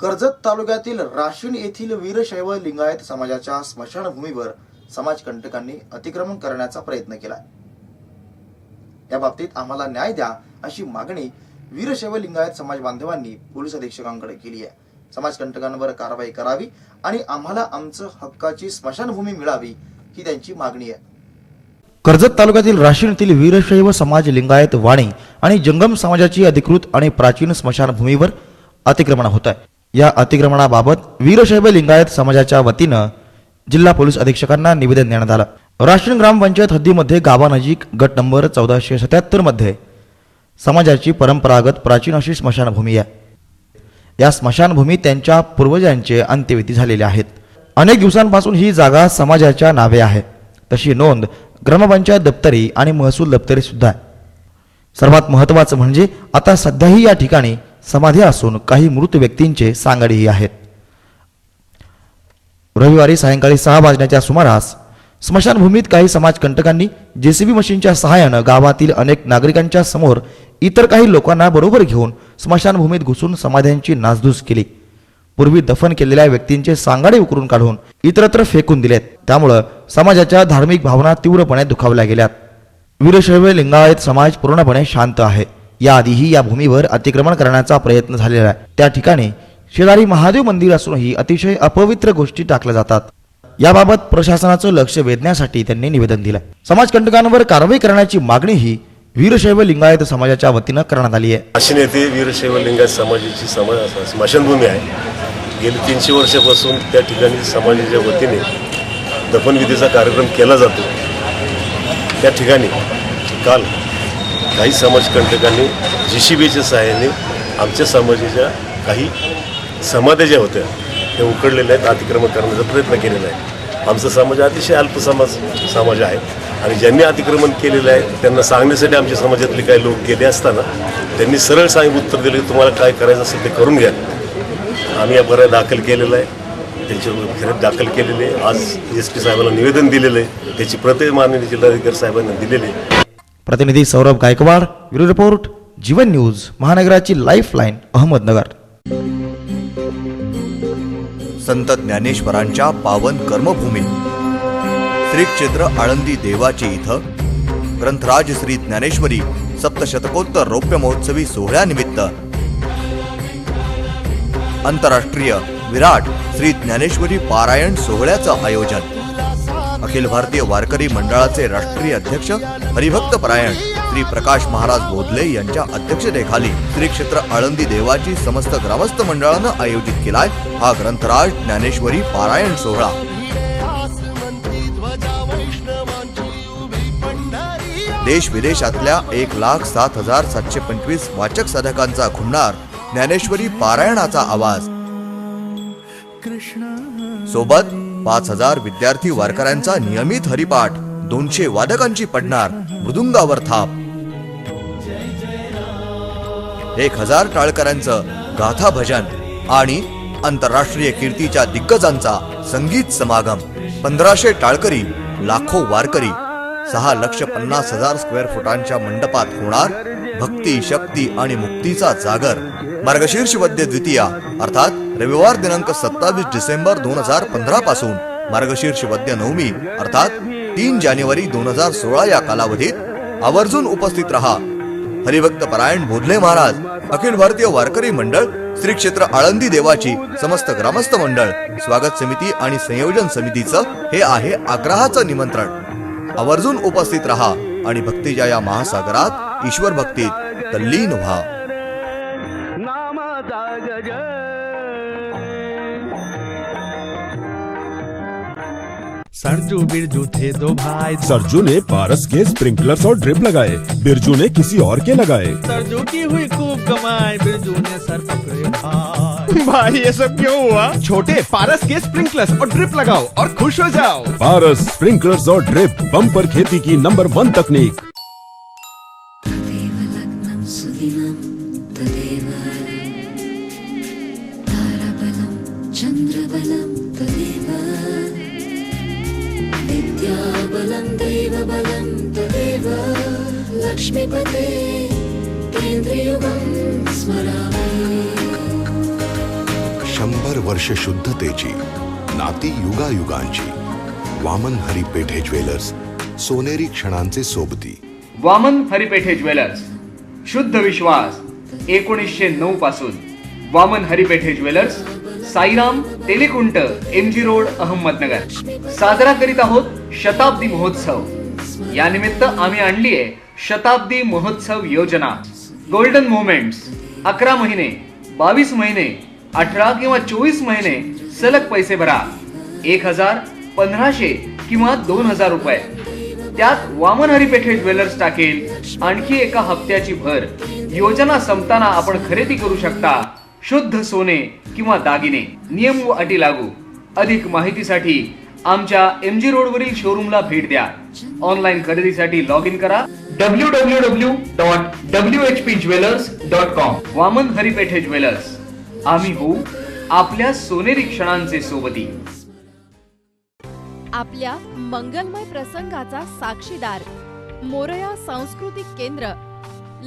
कर्जत तालुक्यातील राशीन येथील वीरशैव लिंगायत समाजाच्या स्मशानभूमीवर समाजकंटकांनी अतिक्रमण करण्याचा प्रयत्न केला. या बाबतीत आम्हाला न्याय द्या अशी मागणी वीरशैव लिंगायत समाज बांधवांनी पोलीस अधीक्षकांकडे केली आहे. समाजकंटकांवर कारवाई करावी आणि आम्हाला आमचं हक्काची स्मशानभूमी मिळावी ही त्यांची मागणी आहे. कर्जत तालुक्यातील राशीन येथील वीरशैव समाज लिंगायत वाणी आणि जंगम समाजाची अधिकृत आणि प्राचीन स्मशानभूमीवर अतिक्रमण होत आहे. या अतिक्रमणाबाबत वीरशैव लिंगायत समाजाच्या वतीनं जिल्हा पोलीस अधीक्षकांना निवेदन देण्यात आलं. राष्ट्रीय ग्रामपंचायत हद्दीमध्ये गावानजीक गट नंबर चौदाशे सत्याहत्तरमध्ये समाजाची परंपरागत प्राचीन अशी स्मशानभूमी आहे. या स्मशानभूमीत त्यांच्या पूर्वजांचे अंत्यविधी झालेले आहेत. अनेक दिवसांपासून ही जागा समाजाच्या नावे आहे. तशी नोंद ग्रामपंचायत दप्तरी आणि महसूल दप्तरी सुद्धा आहे. सर्वात महत्त्वाचं म्हणजे आता सध्याही या ठिकाणी समाधी असून काही मृत व्यक्तींचे सांगडेही आहेत. रविवारी सायंकाळी सहा वाजण्याच्या सुमारास स्मशानभूमीत काही समाजकंटकांनी जेसीबी मशीनच्या सहाय्यानं गावातील अनेक नागरिकांच्या समोर इतर काही लोकांना बरोबर घेऊन स्मशानभूमीत घुसून समाध्यांची नासधूस केली. पूर्वी दफन केलेल्या व्यक्तींचे सांगाडे उकरून काढून इतरत्र फेकून दिलेत. त्यामुळं समाजाच्या धार्मिक भावना तीव्रपणे दुखावल्या गेल्यात. वीरशैव लिंगायत समाज पूर्णपणे शांत आहे. याआधीही या भूमीवर अतिक्रमण करण्याचा प्रयत्न झालेला आहे. त्या ठिकाणी शेजारी महादेव मंदिर असूनही अतिशय अपवित्र गोष्टी टाकल्या जातात. याबाबत प्रशासनाचं लक्ष वेधण्यासाठी त्यांनी निवेदन दिलं समाजकंटकांवर कारवाई करण्याची मागणीही वीरशैव लिंगायत समाजाच्या वतीनं करण्यात आली आहे. अशी येथे वीरशैव लिंगायत समाजाची समाज स्मशानभूमी आहे. गेली तीनशे वर्षापासून त्या ठिकाणी समाजाच्या वतीने दफनविधीचा कार्यक्रम केला जातो. त्या ठिकाणी काल काही समाजकंटकांनी जी सी बीच्या सहाय्याने आमच्या समाजाच्या काही समाध्या ज्या होत्या त्या उकडलेल्या आहेत अतिक्रमण करण्याचा प्रयत्न केलेला आहे. आमचा समाज अतिशय अल्प समाज समाज आहे. आणि ज्यांनी अतिक्रमण केलेलं आहे त्यांना सांगण्यासाठी आमच्या समाजातले काही लोक गेले असताना त्यांनी सरळ सांग उत्तर दिले की तुम्हाला काय करायचं असेल ते करून घ्या. आम्ही या बऱ्या दाखल केलेलं आहे. त्यांच्यावर फिरत दाखल केलेले आहे. आज एस पी साहेबांना निवेदन दिलेलं आहे. त्याची प्रति माननीय जिल्हाधिकारी साहेबांना दिलेली आहे. प्रतिनिधी Saurabh Gaikwad bureau report Jeevan news महानगराची life line Ahmednagar. संत ज्ञानेश्वरांच्या पावन कर्मभूमी. श्री क्षेत्र आळंदी देवाचे इथं ग्रंथराज श्री ज्ञानेश्वरी सप्तशतकोत्तर रौप्य महोत्सवी सोहळ्यानिमित्त आंतरराष्ट्रीय विराट श्री ज्ञानेश्वरी पारायण सोहळ्याचं आयोजन. अखिल भारतीय वारकरी मंडळाचे राष्ट्रीय अध्यक्ष हरिभक्त परायण श्री प्रकाश महाराज बोधले यांच्या अध्यक्षतेखाली श्री क्षेत्र आळंदी देवाची समस्त ग्रामस्थ मंडळानं आयोजित केलाय हा ग्रंथराज ज्ञानेश्वरी पारायण सोहळा. देश विदेशातल्या एक लाख सात हजार सातशे पंचवीस वाचक साधकांचा खुलणार ज्ञानेश्वरी पारायणाचा आवाज. सोबत पाच हजार विद्यार्थी वारकऱ्यांचा नियमित हरिपाठ दोनशे वादकांची पडणार मृदुंगावर थाप. एक हजार टाळकऱ्यांचं गाथा भजन आणि आंतरराष्ट्रीय कीर्तीच्या दिग्गजांचा संगीत समागम. पंधराशे टाळकरी लाखो वारकरी सहा लक्ष पन्नास हजार स्क्वेअर फुटांच्या मंडपात होणार भक्ती शक्ती आणि मुक्तीचा जागर. मार्गशीर्ष वद्य द्वितीया अर्थात रविवार दिनांक सत्तावीस डिसेंबर दोन हजार पंधरा पासून मार्गशीर्ष वद्य नवमी अर्थात तीन जानेवारी दोन हजार सोळा या कालावधीत आवर्जून उपस्थित रहा. हरिभक्त परायण भोधले महाराज अखिल भारतीय वारकरी मंडळ श्री क्षेत्र आळंदी देवाची समस्त ग्रामस्थ मंडळ स्वागत समिती आणि संयोजन समितीचं हे आहे आग्रहाचं निमंत्रण. आवर्जून उपस्थित रहा आणि भक्तीच्या या महासागरात ईश्वर भक्तीत तल्लीन व्हा. सरजू बिरजू थे दो भाई। सरजू ने पारस के स्प्रिंकलर्स और ड्रिप लगाए बिरजू ने किसी और के लगाए। सरजू की हुई खूब कमाई बिरजू ने सर पकड़े भाई। भाई ये सब क्यों हुआ? छोटे पारस के स्प्रिंकलर्स और ड्रिप लगाओ और खुश हो जाओ। पारस स्प्रिंकलर्स और ड्रिप बम्पर खेती की नंबर वन तकनीक। तदेव लक्ष्मीपते स्मरामि शंभर वर्ष शुद्धतेची नाती युगायुगांची. वामन हरी पेठे ज्वेलर्स सोनेरी क्षणांचे सोबती. वामन हरिपेठे ज्वेलर्स शुद्ध विश्वास एकोणीसशे नऊ पासून. Waman Haripethe jewellers Sairam Telikunt M G road Ahmednagar. साजरा करीत आहोत शताब्दी महोत्सव. या निमित्त आम्ही आणली आहे शताब्दी महोत्सव योजना गोल्डन मोमेंट्स अकरा महिने बावीस महिने अठरा किंवा चोवीस महिने सलग पैसे भरा. एक हजार पंधराशे किंवा दोन हजार रुपये. त्यात वामन हरिपेठे ज्वेलर्स टाकेल आणखी एका हप्त्याची भर. योजना संपताना आपण खरेदी करू शकता. शुद्ध सोने किंवा दागिने. नियम व अटी लागू. अधिक माहितीसाठी आमच्या एम जी रोडवरील शोरूमला भेट द्या. ऑनलाईन खरेदीसाठी लॉग इन करा. W W W dot W H P jewellers dot com Waman Haripethe jewellers. आम्ही होऊ आपल्या सोनेरी क्षणांचे सोबती. आपल्या मंगलमय प्रसंगाचा साक्षीदार मोरया सांस्कृतिक केंद्र.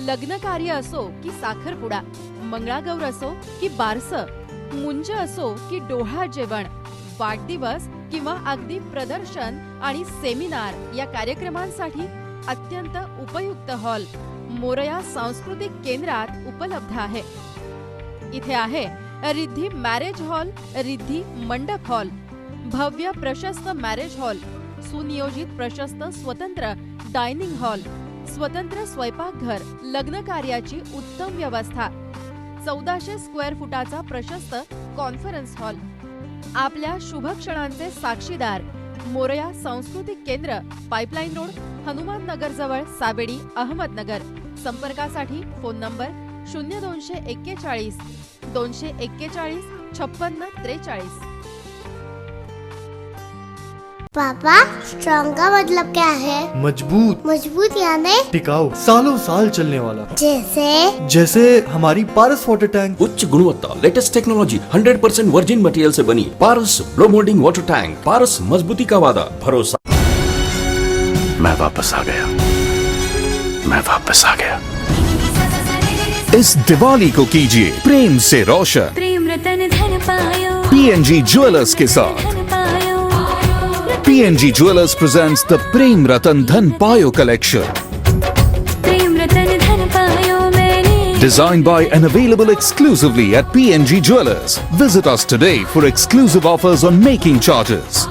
लग्न कार्य असो की साखरपुडा मंगळागौर असो की बारस मुंज असो की डोहा जेवण. वाढदिवस किंवा अगदी प्रदर्शन आणि सेमिनार या कार्यक्रमांसाठी अत्यंत उपयुक्त हॉल मोरया सांस्कृतिक केंद्रात उपलब्ध आहे. इथे आहे रिद्धी मॅरेज हॉल रिद्धी मंडप हॉल भव्य प्रशस्त मॅरेज हॉल सुनियोजित प्रशस्त स्वतंत्र डायनिंग हॉल स्वतंत्र स्वयंपाकघर लग्न कार्याची उत्तम व्यवस्था चौदाशे स्क्वेअर फुटाचा प्रशस्त कॉन्फरन्स हॉल. आपल्या शुभ क्षणांचे साक्षीदार मोरया सांस्कृतिक केंद्र पाईपलाईन रोड हनुमान नगर जवळ सावेडी अहमदनगर. संपर्कासाठी फोन नंबर शून्य दोनशे एक्केचाळीस दोनशे एक्केचाळीस छप्पन्न त्रेचाळीस. पापा स्ट्रॉन्ग का मतलब क्या है? मज़बूत। मज़बूत यानी? टिकाऊ। सालों साल चलने वाला। जैसे? जैसे हमारी पारस वाटर टैंक उच्च गुणवत्ता latest technology 100% percent virgin material से बनी Paras blow moulding water tank Paras मजबूती का वादा भरोसा। मैं वापस आ गया। मैं वापस आ गया। इस दिवाली को कीजिए प्रेम से रोशन। प्रेम रतन धन पायो। पीएनजी ज्वेलर्स के साथ। PNG Jewelers presents the Prem Ratan Dhan Payo collection. Designed by and available exclusively at PNG Jewelers. Visit us today for exclusive offers on making charges.